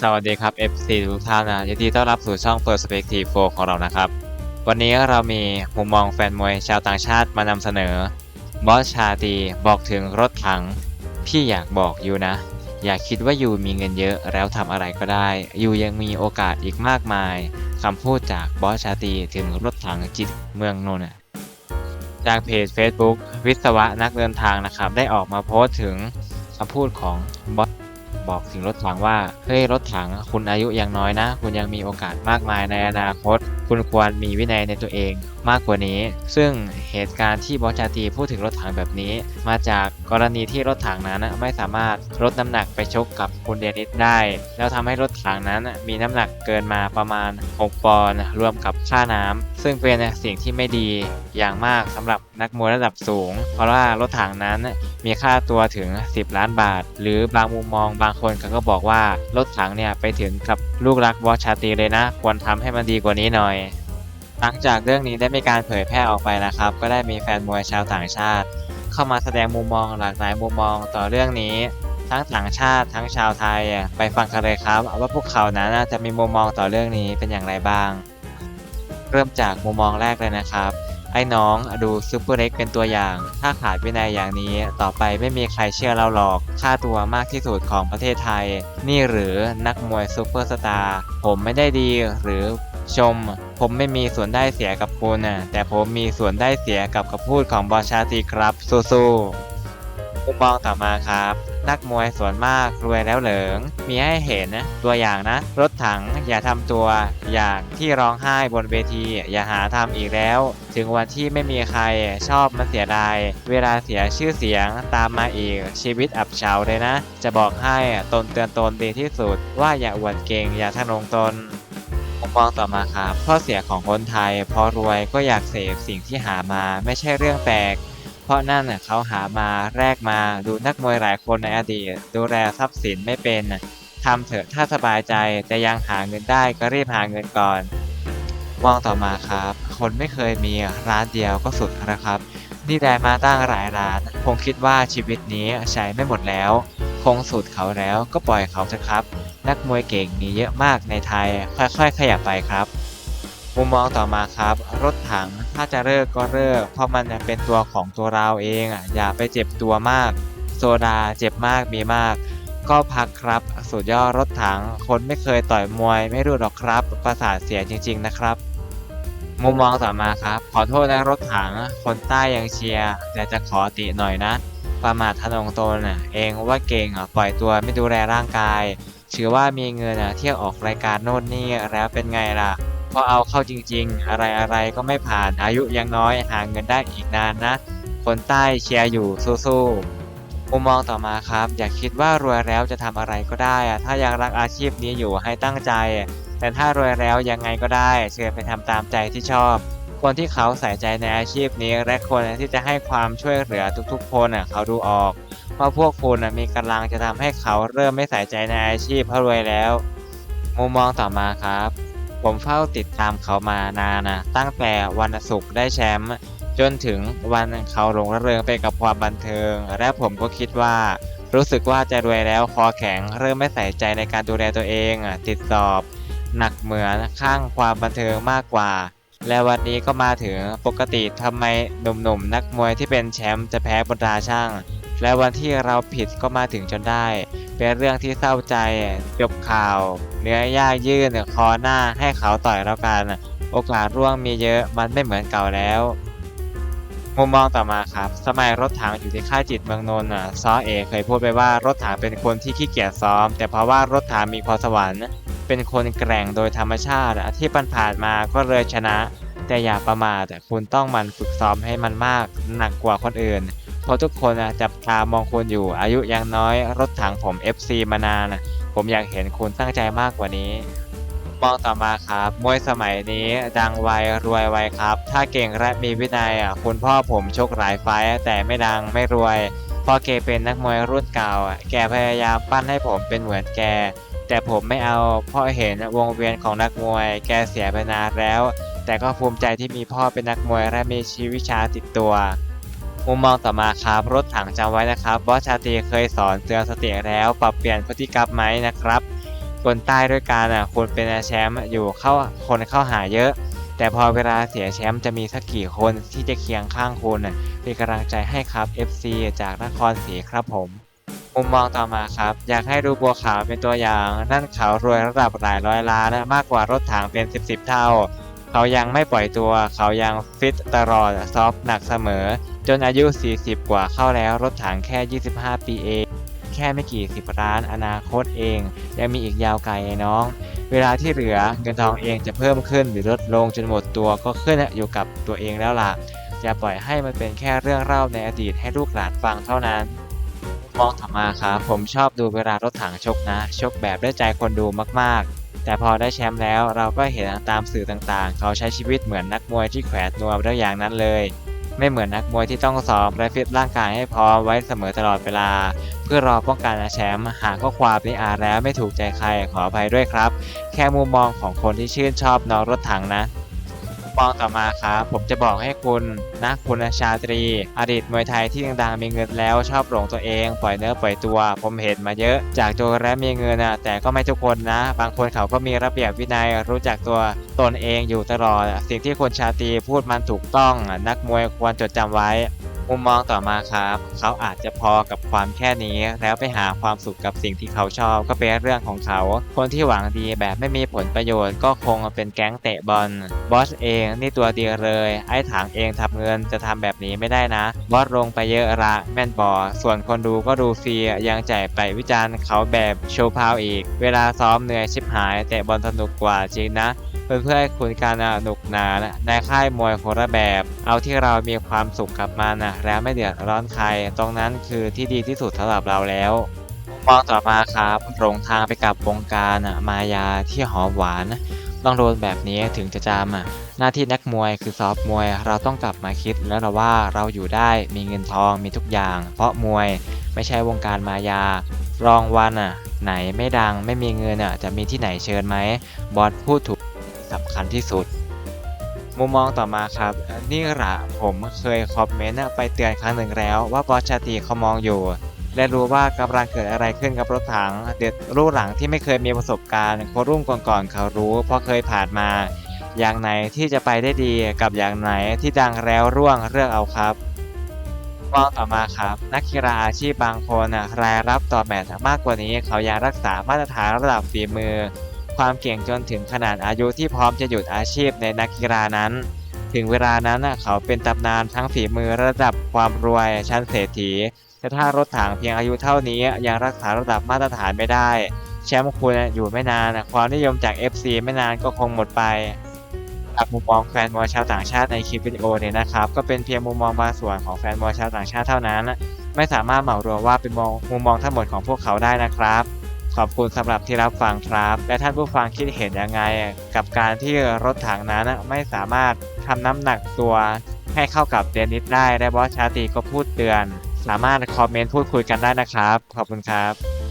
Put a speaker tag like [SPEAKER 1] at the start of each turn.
[SPEAKER 1] สวัสดีครับ FC ทุกท่านนะยินดีต้อนรับสู่ช่อง Perspective 4ของเรานะครับ วันนี้เรามีมุมมองแฟนมวยชาวต่างชาติมานำเสนอ บอสชาตีบอกถึงรถถัง พี่อยากบอกอยู่นะ อย่าคิดว่าอยู่มีเงินเยอะแล้วทำอะไรก็ได้ อยู่ยังมีโอกาสอีกมากมายคำพูดจากบอสชาตีถึงรถถังจิตเมืองนนท์จากเพจ Facebook วิศวะนักเดินทางนะครับ ได้ออกมาโพสต์ถึงคำพูดของบอส บอกถึงรถถังว่า เฮ้ยรถถังคุณอายุยังน้อยนะ คุณยังมีโอกาสมากมายในอนาคต คุณควรมีวินัยในตัวเอง มากกว่านี้ ซึ่งเหตุการณ์ที่บอสจาตีพูดถึงรถถังแบบนี้ มาจากกรณีที่รถถังนั้นไม่สามารถลดน้ำหนักไปชกกับคุณเดนิสได้ แล้วทำให้รถถังนั้นมีน้ำหนักเกินมาประมาณ 6 ปอนด์รวมกับค่าน้ำซึ่งเป็นสิ่งที่ไม่ดีอย่างมากสำหรับนักมวยระดับสูง เพราะว่ารถถังนั้นมีค่าตัวถึง 10 ล้านบาท หรือบางมุมมองบางคนเขาก็บอกว่ารถถังเนี่ยไปถึงกับลูกรักบอสชาตีเลยนะ ควรทำให้มันดีกว่านี้หน่อย หลังจากเรื่องนี้ได้มีการเผยแพร่ออกไปนะครับ ก็ได้มีแฟนมวยชาวต่างชาติ เข้ามาแสดงมุมมองหลากหลายมุมมองต่อเรื่องนี้ ทั้งต่างชาติทั้งชาวไทยไปฟังกันเลยครับว่าพวกเขานั้นจะมีมุมมองต่อเรื่องนี้เป็นอย่างไรบ้าง เริ่มจากมุมมองแรกเลยนะครับ ไอ้น้องดูซูเปอร์เล็กเป็นตัวอย่าง ถ้าขาดวินัยอย่างนี้ ต่อไปไม่มีใครเชื่อเราหรอกค่าตัวมากที่สุดของประเทศไทย นี่หรือนักมวยซูเปอร์สตาร์ผมไม่ได้ดีหรือชม ผมไม่มีส่วนได้เสียกับคุณน่ะแต่ผมมีส่วนได้เสียกับคำพูดของบอชาตีครับสู้ๆมุมมองต่อมาครับ นักมวยส่วนมากรวยแล้วเหลิง มีให้เห็นนะตัวอย่างนะ รถถังอย่าทำตัวอย่างที่ร้องไห้บนเวที อย่าหาทำอีกแล้ว ถึงวันที่ไม่มีใครชอบมันเสียดาย เวลาเสียชื่อเสียงตามมาอีกชีวิตอับเฉาเลยนะ จะบอกให้ตนเตือนตนดีที่สุด ว่าอย่าอวดเก่งอย่าทะนงตน มุมมองต่อมาครับข้อเสียของคนไทย พอรวยก็อยากเสพสิ่งที่หามาไม่ใช่เรื่องแปลก เพราะนั่นน่ะเขาหามาแรกมาดูนักมวยหลายคนในอดีต ดูแลทรัพย์สินไม่เป็นทำเถอะถ้าสบายใจแต่ยังหาเงินได้ก็รีบหาเงินก่อนมองต่อมาครับ คนไม่เคยมีร้านเดียวก็สุดนะครับ นี่ได้มาตั้งหลายร้าน คงคิดว่าชีวิตนี้ใช้ไม่หมดแล้ว คงสุดเขาแล้วก็ปล่อยเขาเถอะครับ นักมวยเก่งมีเยอะมากในไทย ค่อยๆ ขยับไปครับ มุมมองต่อมาครับ รถถังถ้าจะเลิกก็เลิกเพราะมันเป็นตัวของตัวเราเอง อย่าไปเจ็บตัวมาก โซดาเจ็บมากมีมาก ก็พักครับสุดยอดรถถัง คนไม่เคยต่อยมวยไม่รู้หรอกครับประสาทเสียจริง ๆ นะครับมุมมองต่อมาครับ ขอโทษนะรถถัง คนใต้ยังเชียร์แต่จะขอติหน่อยนะ ประมาททนงตนเองว่าเก่งปล่อยตัวไม่ดูแลร่างกาย ถือว่ามีเงินอะเที่ยวออกรายการโน่นนี่แล้วเป็นไงล่ะพอเอาเข้าจริง ๆ อะไรอะไรๆก็ไม่ผ่านอายุยังน้อยหาเงินได้อีกนานนะ คนใต้เชียร์อยู่สู้ๆมุมมองต่อมาครับ อย่าคิดว่ารวยแล้วจะทำอะไรก็ได้อะถ้ายังรักอาชีพนี้อยู่ให้ตั้งใจ แต่ถ้ารวยแล้วยังไงก็ได้เชิญไปทำตามใจที่ชอบ คนที่เขาใส่ใจในอาชีพนี้และคนที่จะให้ความช่วยเหลือทุกๆ คนอะเขาดูออก ว่าพวกคุณมีกำลังจะทำให้เขาเริ่มไม่ใส่ใจในอาชีพเพราะรวยแล้ว มุมมองต่อมาครับ ผมเฝ้าติดตามเขามานานนะตั้งแต่วันศุกร์ได้แชมป์จนถึงวันเขาหลงระเริงไปกับความบันเทิง และผมก็คิดว่า รู้สึกว่าจะรวยแล้วคอแข็งเริ่มไม่ใส่ใจในการดูแลตัวเองอะติดสอบ หนักเหมือนข้างความบันเทิงมากกว่า และวันนี้ก็มาถึงปกติทำไมหนุ่มๆนักมวยที่เป็นแชมป์จะแพ้บนตาช่าง และวันที่เราผิดก็มาถึงจนได้ เป็นเรื่องที่เศร้าใจจบข่าว เนื้อย่างยื่นคอหน้าให้เขาต่อยแล้วกัน โอกาสร่วงมีเยอะมันไม่เหมือนเก่าแล้วมุมมองต่อมาครับ สมัยรถถังอยู่ที่ค่ายจิตเมืองนนท์อะซอเอเคยพูดไปว่ารถถังเป็นคนที่ขี้เกียจซ้อม แต่เพราะว่ารถถังมีพรสวรรค์เป็นคนแกร่งโดยธรรมชาติที่ผ่านๆมาก็เลยชนะ แต่อย่าประมาทคุณต้องมันฝึกซ้อมให้มันมากหนักกว่าคนอื่น เพราะทุกคนจับตามองคุณอยู่ อายุยังน้อยรถถังผม FC มานานผมอยากเห็นคุณตั้งใจมากกว่านี้ มองต่อมาครับ มวยสมัยนี้ดังไวรวยไวครับ ถ้าเก่งและมีวินัยอะคุณพ่อผมชกหลายไฟแต่ไม่ดังไม่รวยพ่อเกเป็นนักมวยรุ่นเก่า แกพยายามปั้นให้ผมเป็นเหมือนแก แต่ผมไม่เอาเพราะเห็นวงเวียนของนักมวย แกเสียไปนานแล้ว แต่ก็ภูมิใจที่มีพ่อเป็นนักมวยและมีชีวิชาติดตัว มุมมองต่อมาครับรถถังจำไว้นะครับบอสชาตรีเคยสอนเตือนสติแล้วปรับเปลี่ยนพฤติกรรมไหมนะครับคนใต้ด้วยกันอะคนเป็นแชมป์อยู่เข้าคนเข้าหาเยอะ แต่พอเวลาเสียแชมป์จะมีสักกี่คนที่จะเคียงข้างคุณน่ะเป็นกำลังใจให้ครับ FC จากนครศรีครับผมมุมมองต่อมาครับ อยากให้ดูบัวขาวเป็นตัวอย่างนั่นขาวรวยระดับหลายร้อยล้านนะมากกว่ารถถังเป็นสิบสิบเท่า เขายังไม่ปล่อยตัว เขายังฟิตตลอดซอฟต์หนักเสมอ จนอายุ 40 กว่าเข้าแล้วรถถังแค่ 25 ปีเอง แค่ไม่กี่สิบล้านอนาคตเอง ยังมีอีกยาวไกลน้อง เวลาที่เหลือเงินทองเองจะเพิ่มขึ้นหรือลดลงจนหมดตัวก็ขึ้นอยู่กับตัวเองแล้วล่ะอย่าปล่อยให้มันเป็นแค่เรื่องเล่าในอดีตให้ลูกหลานฟังเท่านั้นมองถัดมาครับผมชอบดูเวลารถถังชกนะ ชกแบบได้ใจคนดูมากๆ แต่พอได้แชมป์แล้วเราก็เห็นตามสื่อต่างๆ เขาใช้ชีวิตเหมือนนักมวยที่แขวนนวมแล้วอย่างนั้นเลย ไม่เหมือนนักมวยที่ต้องซ้อมและฟิตร่างกายให้พร้อมไว้เสมอตลอดเวลา เพื่อรอป้องกันแชมป์หากข้อความนี้อ่านแล้วไม่ถูกใจใครขออภัยด้วยครับ แค่มุมมองของคนที่ชื่นชอบน้องรถถังนะ ปองต่อมาครับผมจะบอกให้คุณนะคุณชาตรี อดีตมวยไทยที่ดังๆมีเงินแล้วชอบหลงตัวเอง ปล่อยเนื้อปล่อยตัว ผมเห็นมาเยอะ จากโจรและมีเงินนะแต่ก็ไม่ทุกคนนะ บางคนเขาก็มีระเบียบวินัยรู้จักตัวตนเองอยู่ตลอด สิ่งที่คุณชาตรีพูดมันถูกต้อง นักมวยควรจดจำไว้ มุมมองต่อมาครับ เขาอาจจะพอกับความแค่นี้ แล้วไปหาความสุขกับสิ่งที่เขาชอบก็เป็นเรื่องของเขา คนที่หวังดีแบบไม่มีผลประโยชน์ก็คงเป็นแก๊งเตะบอลบอสเองนี่ตัวเดียเลย ไอ้ถางเองทำเงินจะทำแบบนี้ไม่ได้นะบอสลงไปเยอะละแม่นบอส่วนคนดูก็ดูฟรียังจ่ายไปวิจารณ์เขาแบบโชว์พาวอีก เวลาซ้อมเหนื่อยชิบหาย แต่บอลสนุกกว่าจริงนะ เพื่อให้คุณการสนุกนานะในค่ายมวยคนละแบบ เอาที่เรามีความสุขกับมันนะแล้วไม่เดือดร้อนใคร ตรงนั้นคือที่ดีที่สุดสำหรับเราแล้วมองต่อมาครับหลงทางไปกับวงการนะมายาที่หอมหวาน ต้องโดนแบบนี้ถึงจะจำอะหน้าที่นักมวยคือซอฟมวย เราต้องกลับมาคิดแล้วเราว่าเราอยู่ได้มีเงินทองมีทุกอย่าง เพราะมวยไม่ใช่วงการมายารองวันอะ ไหนไม่ดังไม่มีเงินอะ จะมีที่ไหนเชิญไหมบอสพูดถูก สำคัญที่สุด มุมมองต่อมาครับเอ่อนี่ละผมเคยคอมเมนต์ไปเตือนครั้งหนึ่งแล้วว่าบอสชาตีเขามองอยู่ และรู้ว่ากำลังเกิดอะไรขึ้นกับรถถัง เด็ดรู้หลังที่ไม่เคยมีประสบการณ์คนรุ่นก่อนๆเขารู้ เพราะเคยผ่านมา อย่างไหนที่จะไปได้ดีกับอย่างไหนที่ดังแล้วร่วงเลือกเอาครับมองต่อมาครับ นักกีฬาอาชีพบางคนน่ะรายรับต่อแมตช์มากกว่านี้เขายังรักษามาตรฐานระดับฝีมือ ความเก่งจนถึงขนาดอายุที่พร้อมจะหยุดอาชีพในนักกีฬานั้น ถึงเวลานั้นเขาเป็นตำนานทั้งฝีมือระดับความรวยชั้นเศรษฐีแต่ถ้ารถถังเพียงอายุเท่านี้ยังรักษาระดับมาตรฐานไม่ได้ แชมป์คุณอยู่ไม่นาน ความนิยมจาก FC ไม่นานก็คงหมดไปจากมุมมองแฟนมวยชาวต่างชาติในคลิปวิดีโอเนี่ยนะครับ ก็เป็นเพียงมุมมองบางส่วนของแฟนมวยชาวต่างชาติเท่านั้น ไม่สามารถเหมารวมว่าเป็นมองมุมมองทั้งหมดของพวกเขาได้นะครับ ขอบคุณสำหรับที่รับฟังครับ และท่านผู้ฟังคิดเห็นยังไง กับการที่รถถังนั้นไม่สามารถทำน้ำหนักตัวให้เข้ากับเดนิสได้และบอสชาตรีก็พูดเตือน สามารถคอมเมนต์พูดคุยกันได้นะครับ ขอบคุณครับ